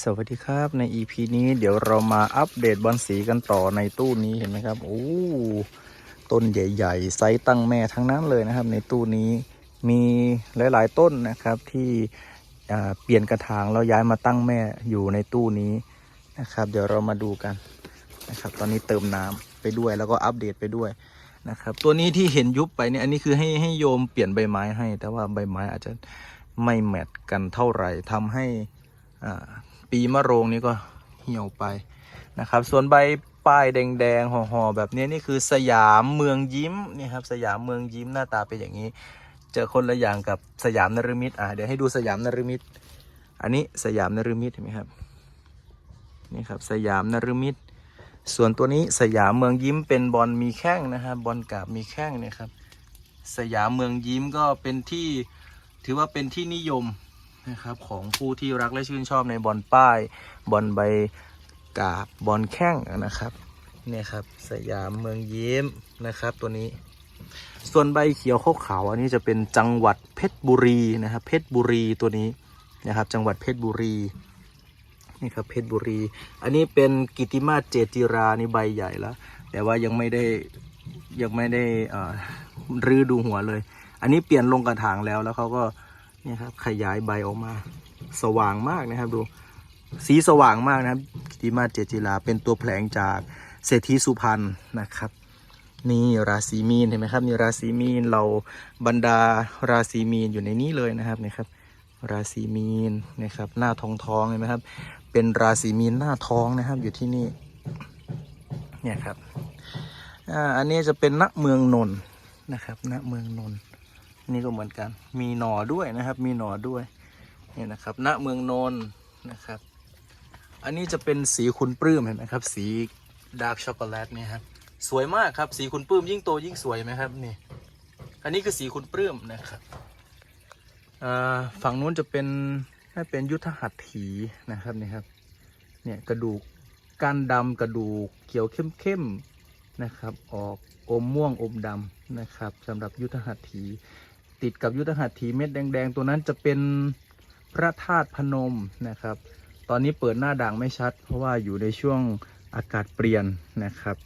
สวัสดีครับใน EP นี้เดี๋ยวเรามาอัปเดตบอลสีกันต่อในตู้นี้เห็นไหมครับโอ้ต้นใหญ่ๆไซส์ตั้งแม่ทั้งนั้นเลยนะครับ ในตู้นี้มีหลาย ๆ ต้นนะครับที่เปลี่ยนกระถางแล้วย้ายมาตั้งแม่อยู่ในตู้นี้นะครับ เดี๋ยวเรามาดูกันนะครับ ตอนนี้เติมน้ำไปด้วยแล้วก็อัปเดตไปด้วยนะครับ ตัวนี้ที่เห็นยุบไปเนี่ยอันนี้คือให้ให้โยมเปลี่ยนใบไม้ให้ แต่ว่าใบไม้อาจจะไม่แมทกันเท่าไหร่ทำให้อ่า ปีมะโรงนี่ก็เหี่ยวไปนะครับ ส่วนใบป้ายแดงๆห่อๆแบบนี้นี่คือสยามเมืองยิ้มนี่ครับสยามเมืองยิ้มหน้าตาเป็นอย่างนี้ เจอคนละอย่างกับสยามนฤมิตอะเดี๋ยวให้ดูสยามนฤมิตอันนี้สยามนฤมิตเห็นไหมครับนี่ครับสยามนฤมิตส่วนตัวนี้สยามเมืองยิ้มเป็นบอลมีแข้งนะครับบอลกาบมีแข้งนี่ครับ สยามเมืองยิ้มก็เป็นที่ถือว่าเป็นที่นิยม นะครับของผู้ที่รักและชื่นชอบในบอลป้ายบอลใบกาบบอลแข้งนะครับเนี่ยครับสยามเมืองเยิ้มนะครับตัวนี้ ส่วนใบเขียวขาวขาอันนี้จะเป็นจังหวัดเพชรบุรีนะครับเพชรบุรีตัวนี้นะครับจังหวัดเพชรบุรีนี่ครับเพชรบุรี อันนี้เป็นกิติมาศเจติรานี่ใบใหญ่แล้ว แต่ว่ายังไม่ได้ยังไม่ได้รื้อดูหัวเลย อันนี้เปลี่ยนลงกระถางแล้วแล้วเขาก็ นี่ครับขยายใบออกมา สว่างมากนะครับดู สีสว่างมากนะครับกิติมาเจจิลาเป็นตัวแผลงจากเศรษฐีสุพรรณนะครับ นี่ราศีมีนเห็นไหมครับนี่ราศีมีนเราบรรดาราศีมีนอยู่ในนี้เลยนะครับนี่ครับ ราศีมีนนะครับ หน้าทองทองเห็นไหมครับ เป็นราศีมีนหน้าทองนะครับอยู่ที่นี่เนี่ยครับอ่าอันนี้จะเป็นณเมืองนนท์นะครับณเมืองนนท์ นี่ก็เหมือนกัน มีหน่อด้วยนะครับ มีหน่อด้วยนี่นะครับณเมืองนนท์นะครับ อันนี้จะเป็นสีคุณปลื้มเห็นไหมครับ สีดาร์กช็อกโกแลตเนี่ยครับสวยมากครับ สีคุณปลื้มยิ่งโตยิ่งสวยไหมครับนี่ อันนี้คือสีคุณปลื้มนะครับอ่าฝั่งนู้นจะเป็นน่าเป็นยุทธหัตถีนะครับนี่ครับ เนี่ยกระดูกก้านดำกระดูกเขียวเข้มๆนะครับ ออก อมม่วงอมดำนะครับสำหรับยุทธหัตถี ติดกับยุทธหัตถีเม็ดแดง ๆ ตัวนั้นจะเป็นพระธาตุพนมนะครับ ตอนนี้เปิดหน้าด่างไม่ชัด เพราะว่าอยู่ในช่วงอากาศเปลี่ยนนะครับ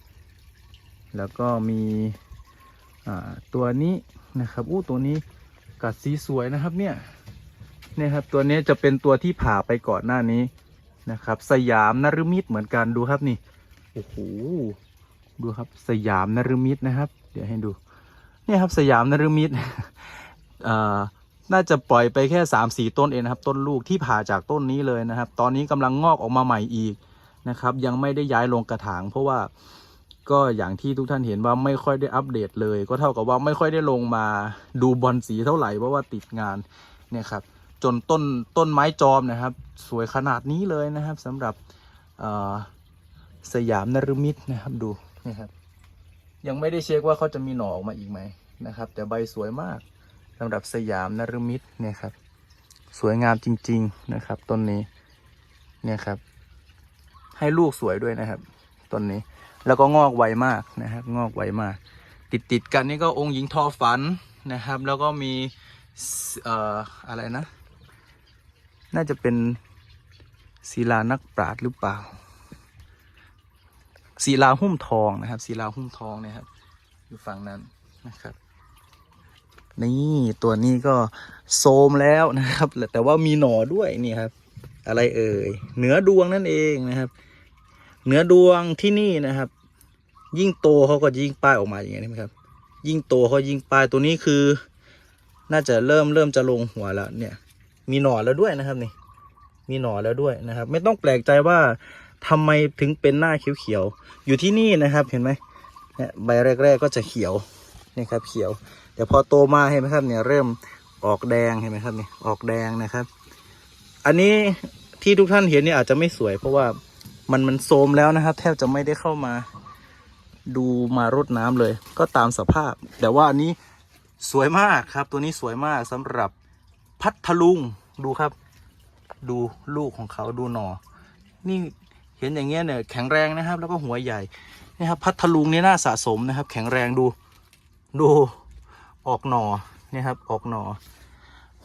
แล้วก็มีตัวนี้นะครับอู้ตัวนี้กัดสีสวยนะครับเนี่ยเนี่ยครับตัวนี้จะเป็นตัวที่ผ่าไปก่อนหน้านี้นะครับ สยามนฤมิตเหมือนกันดูครับนี่โอ้โห ดูครับสยามนฤมิตนะครับ เดี๋ยวให้ดูเนี่ยครับสยามนฤมิตน่าจะปล่อยไปแค่สามสี่ต้นเองนะครับ ต้นลูกที่ผ่าจากต้นนี้เลยนะครับ ตอนนี้กำลังงอกออกมาใหม่อีกนะครับ ยังไม่ได้ย้ายลงกระถาง เพราะว่าก็อย่างที่ทุกท่านเห็นว่าไม่ค่อยได้อัปเดตเลย ก็เท่ากับว่าไม่ค่อยได้ลงมาดูบอลสีเท่าไหร่เพราะว่าติดงานเนี่ยครับจนต้นต้นไม้จอมนะครับ สวยขนาดนี้เลยนะครับสำหรับสยามนฤมิตนะครับดู นะครับ ยังไม่ได้เช็คว่าเขาจะมีหน่อออกมาอีกไหมนะครับ แต่ใบสวยมากสำหรับสยามนฤมิตเนี่ยครับ สวยงามจริง ๆนะครับต้นนี้เนี่ยครับ ให้ลูกสวยด้วยนะครับต้นนี้แล้วก็งอกไวมากนะครับ งอกไวมาก ติดติดๆกันนี่ก็องค์หญิงทอฝันนะครับ แล้วก็มีเอ่ออะไรนะ น่าจะเป็นศิลานักปราชหรือเปล่า ศิลาหุ้มทองนะครับศิลาหุ้มทองเนะครับ อยู่ฝั่งนั้นนะครับ นี่ตัวนี้ก็โซมแล้วนะครับ แต่ว่ามีหน่อด้วยนี่ครับ อะไรเอ่ยเหนือดวงนั่นเองนะครับเหนือดวงที่นี่นะครับ ยิ่งโตเขาก็ยิ่งป้ายออกมาอย่างนี้นะครับ ยิ่งโตเขายิ่งป้ายตัวนี้คือ น่าจะเริ่มเริ่มจะลงหัวแล้วเนี่ย มีหน่อแล้วด้วยนะครับนี่มีหน่อแล้วด้วยนะครับ ไม่ต้องแปลกใจว่า ทำไมถึงเป็นหน้าเขียวๆ อยู่ที่นี่นะครับเห็นไหมเนี่ยใบแรก ๆ ก็จะเขียวนี่ครับเขียว แต่พอโตมาเห็นไหมครับเนี่ยเริ่มออกแดงเห็นไหมครับเนี่ยออกแดงนะครับ อันนี้ที่ทุกท่านเห็นเนี่ยอาจจะไม่สวย เพราะว่ามันมันโทรมแล้วนะครับ แทบจะไม่ได้เข้ามาดูมารดน้ำเลย ก็ตามสภาพ แต่ว่าอันนี้สวยมากครับ ตัวนี้สวยมากสำหรับพัทลุงดูครับ ดูลูกของเขาดูหนอนี่ เห็นอย่างเงี้ยเนี่ยแข็งแรงนะครับ แล้วก็หัวใหญ่นี่ครับพัทลุงนี่น่าสะสมนะครับ แข็งแรงดู ดูออกหนอนี่ครับออกหนอ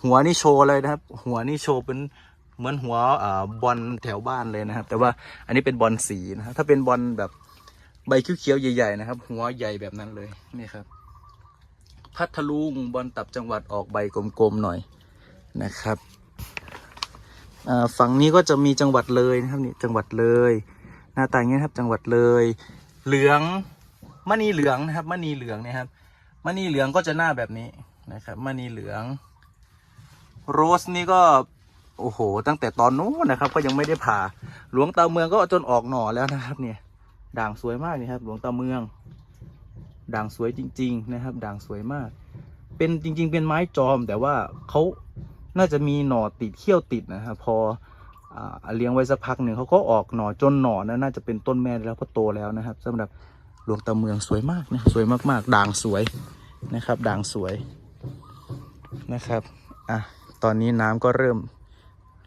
หัวนี่โชว์เลยนะครับ หัวนี่โชว์เป็นเหมือนหัวอบอลแถวบ้านเลยนะครับ แต่ว่าอันนี้เป็นบอลสีนะครับถ้าเป็นบอลแบบใบเขียวๆใหญ่ ๆ นะครับ หัวใหญ่แบบนั้นเลยนี่ครับ พัทลุงบอลตับจังหวัดออกใบกลมๆหน่อยนะครับ ฝั่งนี้ก็จะมีจังหวัดเลยนะครับนี่จังหวัดเลย หน้าตาอย่างนี้นะครับจังหวัดเลย เหลืองมณีเหลืองนะครับมณีเหลืองนะครับมณีเหลืองก็จะหน้าแบบนี้นะครับมณีเหลือง โรสนี่ก็โอ้โห ตั้งแต่ตอนนู้นนะครับ ก็ยังไม่ได้ผ่าหลวงตาเมืองก็จนออกหน่อแล้วนะครับ เนี่ย ด่างสวยมากนี่ครับ หลวงตาเมือง ด่างสวยจริง ๆ นะครับ ด่างสวยมาก เป็นจริง ๆ เป็นไม้จอม แต่ว่าเขา น่าจะมีหน่อติดเขี้ยวติดนะครับพออเลี้ยงไว้สักพักหนึ่งเขาก็ออกหน่อจนหน่อนะน่าจะเป็นต้นแม่แล้วก็โตแล้วนะครับสำหรับหลวงตาเมืองสวยมากนะสวยมากๆ ด่างสวยนะครับ ด่างสวยนะครับอะตอนนี้น้ำก็เริ่ม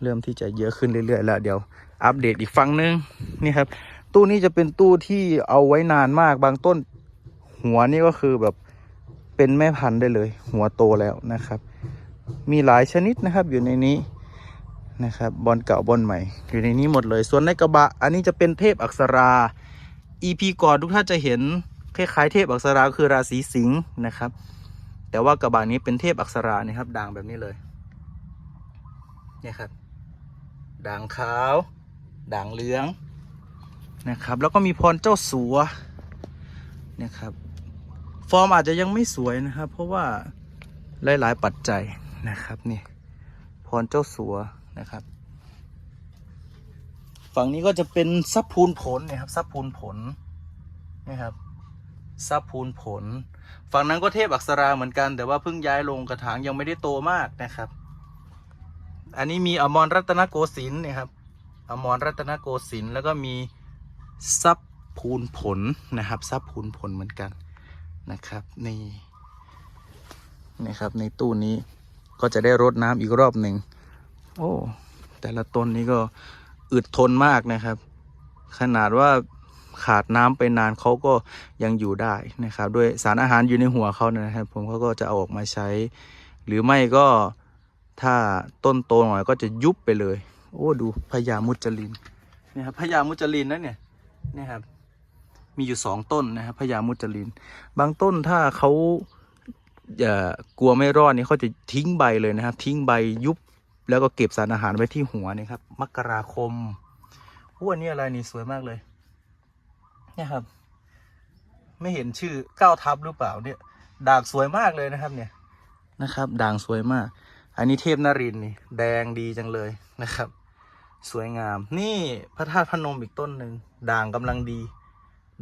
เริ่มที่จะเยอะขึ้นเรื่อยๆแล้วเดี๋ยวอัปเดตอีกฝั่งหนึงนี่ครับ ตู้นี้จะเป็นตู้ที่เอาไว้นานมากบางต้น หัวนี่ก็คือแบบเป็นแม่พันธุ์ได้เลย หัวโตแล้วนะครับ มีหลายชนิดนะครับอยู่ในนี้นะครับบอลเก่าบอลใหม่ อยู่ในนี้หมดเลย ส่วนในกระบะ อันนี้จะเป็นเทพอักษรา EP ก่อนทุกท่านจะเห็นคล้ายๆเทพอักษราคือราศีสิงห์นะครับ แต่ว่ากระบะนี้เป็นเทพอักษรานี่ครับด่างแบบนี้เลยเนี่ยครับด่างขาว ด่างเหลืองนะครับ แล้วก็มีพรเจ้าสัวนะครับ ฟอร์มอาจจะยังไม่สวยนะครับ เพราะว่าหลาย ๆ ปัจจัย นะครับนี่พรเจ้าสัวนะครับ ฝั่งนี้ก็จะเป็นซับพูนผลนะครับซับพูนผลนะครับซับพูนผล ฝั่งนั้นก็เทพอักษราเหมือนกัน แต่ว่าเพิ่งย้ายลงกระถางยังไม่ได้โตมากนะครับ อันนี้มีอมรรัตนโกสินทร์เนี่ยครับ อมรรัตนโกสินทร์แล้วก็มีซับพูนผลนะครับซับพูนผลเหมือนกันนะครับ นี่นะครับในตู้นี้ ก็จะได้รดน้ำอีกรอบหนึ่งโอ้แต่ละต้นนี้ก็อึดทนมากนะครับ ขนาดว่าขาดน้ำไปนานเขาก็ยังอยู่ได้นะครับ ด้วยสารอาหารอยู่ในหัวเขานะครับ ผมเขาก็จะเอาออกมาใช้ หรือไม่ก็ถ้าต้นโตหน่อยก็จะยุบไปเลย โอ้ดูพญามุจลินนี่ครับพญามุจลินนั่นเนี่ยนี่ครับ มีอยู่สองต้นนะครับพญามุจลิน บางต้นถ้าเขา กลัวไม่รอดนี่เขาจะทิ้งใบเลยนะครับ ทิ้งใบยุบแล้วก็เก็บสารอาหารไว้ที่หัวนี่ครับมกราคมโอ้อันนี้อะไรนี่สวยมากเลยเนี่ยครับ ไม่เห็นชื่อก้าวทับหรือเปล่าเนี่ยด่างสวยมากเลยนะครับ เนี่ยนะครับ ด่างสวยมาก อันนี้เทพนรินทร์นี่ แดงดีจังเลยนะครับ สวยงาม นี่พระธาตุพนมอีกต้นหนึ่งด่างกำลังดี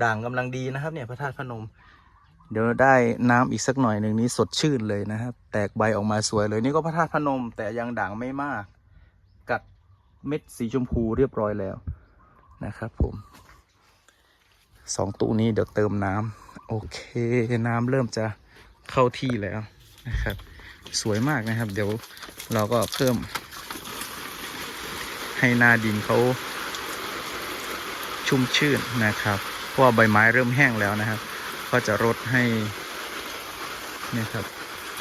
ด่างกำลังดีนะครับ เนี่ยพระธาตุพนม เดี๋ยวได้น้ำอีกสักหน่อยหนึ่งนี้สดชื่นเลยนะครับ แตกใบออกมาสวยเลยนี่ก็พระธาตุพนม แต่ยังด่างไม่มาก กัดเม็ดสีชมพูเรียบร้อยแล้วนะครับผมสองตู้นี้เดี๋ยวเติมน้ำโอเค น้ำเริ่มจะเข้าที่แล้วนะครับ สวยมากนะครับ เดี๋ยวเราก็เพิ่ม ให้หน้าดินเขาชุ่มชื่นนะครับ เพราะว่าใบไม้เริ่มแห้งแล้วนะครับ ก็จะรดให้นี่ครับ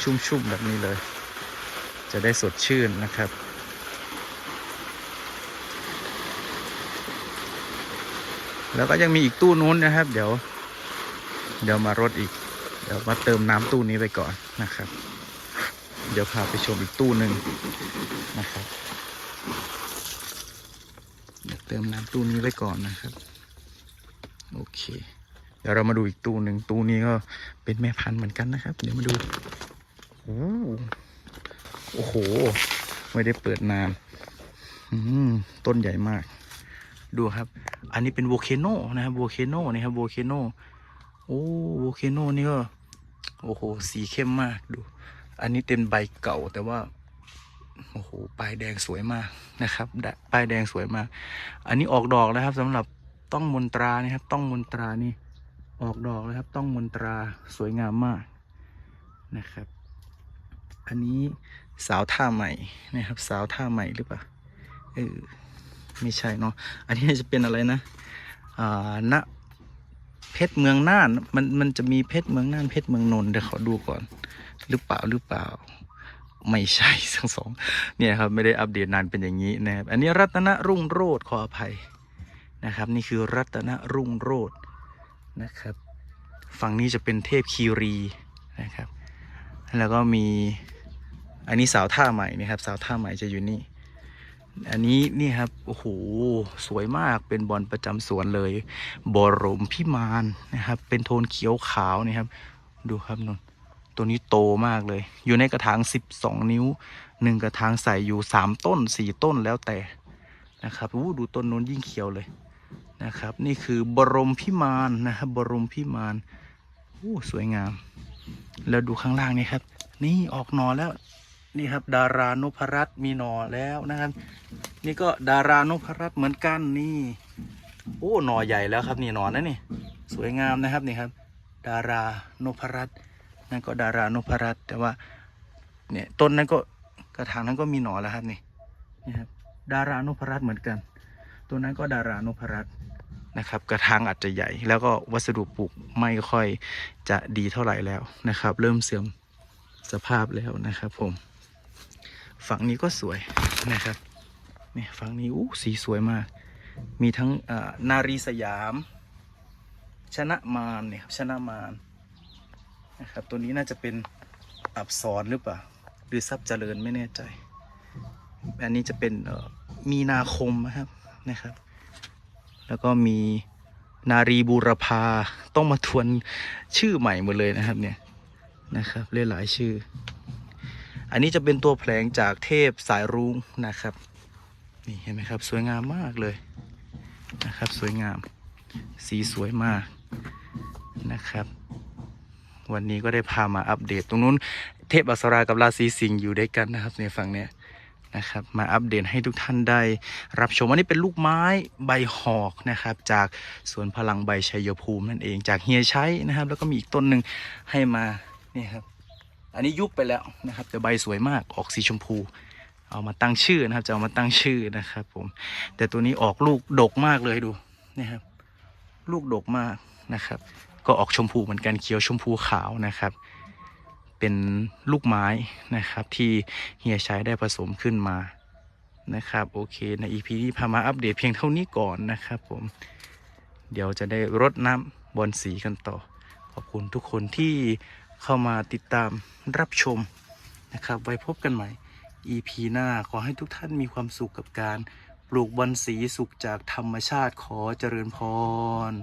ชุ่มๆแบบนี้เลย จะได้สดชื่นนะครับ แล้วก็ยังมีอีกตู้นู้นนะครับ เดี๋ยว เดี๋ยวมารดอีก เดี๋ยวมาเติมน้ำตู้นี้ไปก่อนนะครับ เดี๋ยวพาไปชมอีกตู้หนึ่งนะครับเดี๋ยวเติมน้ำตู้นี้ไว้ก่อนนะครับ โอเค เดี๋ยวเรามาดูอีกตู้หนึ่งตู้นี้ก็เป็นแม่พันธุ์เหมือนกันนะครับ เดี๋ยวมาดูโอ้โห ไม่ได้เปิดนานต้นใหญ่มาก ดูครับ อันนี้เป็นโวเคโนนะครับโวเคโนนะครับโวเคโนโอ้โวเคโนนี่ก็โอ้โห สีเข้มมากดู อันนี้เป็นใบเก่าแต่ว่า โอ้โหปลายแดงสวยมากนะครับปลายแดงสวยมาก อันนี้ออกดอกแล้วครับสำหรับต้องมนตรานี่ครับ ต้องมนตรานี่ ออกดอกแล้วครับ ต้องมนตราสวยงามมากนะครับ อันนี้สาวท่าใหม่นะครับ สาวท่าใหม่หรือเปล่าเออไม่ใช่เนาะอันนี้จะเป็นอะไรนะอ่าณเพชรเมืองน่านมันมันจะมีเพชรเมืองน่านเพชรเมืองนนท์เดี๋ยวขอดูก่อน หรือเปล่าหรือเปล่า ไม่ใช่ทั้งสองเนี่ยครับไม่ได้อัปเดตนานเป็นอย่างนี้นะครับ อันนี้รัตนรุ่งโรดขออภัยนะครับ นี่คือรัตนรุ่งโรด นะครับ ฝั่งนี้จะเป็นเทพคีรีนะครับ แล้วก็มีอันนี้สาวท่าใหม่นะครับ สาวท่าใหม่จะอยู่นี่ อันนี้นี่ครับโอ้โหสวยมากเป็นบอลประจำสวนเลยบรมพิมานนะครับ เป็นโทนเขียวขาวนะครับ ดูครับนนตัวนี้โตมากเลย อยู่ในกระถาง 12 นิ้วหนึ่งกระถางใส่อยู่ 3 ต้น 4 ต้นแล้วแต่นะครับอู้ดูต้นนู้นยิ่งเขียวเลย นะครับ นี่คือบรมพิมานนะครับบรมพิมานโอ้สวยงาม แล้วดูข้างล่างนี่ครับ นี่ออกหนอแล้วนี่ครับ ดารานพรัตน์มีหนอแล้วนะครับ นี่ก็ดารานพรัตน์เหมือนกันนี่ โอ้หนอใหญ่แล้วครับ นี่หนอนะนี่ สวยงามนะครับนี่ครับ ดารานพรัตน์นั่นก็ดารานพรัตน์แต่ว่าเนี่ยต้นนั้นก็กระถางนั้นก็มีหนอแล้วครับนี่นี่ครับดารานพรัตน์เหมือนกัน ตัวนั้นก็ดารานพรัตน์ นะครับ กระถางอาจจะใหญ่ แล้วก็วัสดุปลูกไม่ค่อยจะดีเท่าไหร่แล้วนะครับ เริ่มเสื่อมสภาพแล้วนะครับผม ฝั่งนี้ก็สวยนะครับเนี่ยฝั่งนี้อู้สีสวยมาก มีทั้งนารีสยาม ชนะมารเนี่ยครับชนะมารนะครับตัวนี้น่าจะเป็นอับสรหรือเปล่า หรือทรัพย์เจริญไม่แน่ใจ อันนี้จะเป็นมีนาคมนะครับนะครับ แล้วก็มีนารีบูรพาต้องมาทวนชื่อใหม่หมดเลยนะครับเนี่ยนะครับเรียกหลายชื่อ อันนี้จะเป็นตัวแผลงจากเทพสายรุ้งนะครับนี่เห็นไหมครับสวยงามมากเลยนะครับสวยงามสีสวยมากนะครับ วันนี้ก็ได้พามาอัปเดตตรงนู้นเทพอัสรากับราศีสิงห์อยู่ด้วยกันนะครับในฝั่งเนี้ย นะครับมาอัปเดตให้ทุกท่านได้ รับชมอันนี้เป็นลูกไม้ใบหอกนะครับ จากสวนพลังใบชัยภูมินั่นเองจากเฮียชัยนะครับ แล้วก็มีอีกต้นหนึ่งให้มานี่ครับ อันนี้ยุบไปแล้วนะครับแต่ใบสวยมากออกสีชมพูเอามาตั้งชื่อนะครับ จะเอามาตั้งชื่อนะครับผม แต่ตัวนี้ออกลูกดกมากเลยดูนี่ครับ ลูกดกมากนะครับ ก็ออกชมพูเหมือนกันเขียวชมพูขาวนะครับ เป็นลูกไม้นะครับ ที่เฮียชัยได้ผสมขึ้นมานะครับ โอเคใน EP นี้พามาอัปเดตเพียงเท่านี้ก่อนนะครับผมเดี๋ยวจะได้รดน้ำบอลสีกันต่อ ขอบคุณทุกคนที่เข้ามาติดตามรับชมนะครับ ไว้พบกันใหม่ EP หน้าขอให้ทุกท่านมีความสุขกับการปลูกบอลสีสุขจากธรรมชาติขอเจริญพร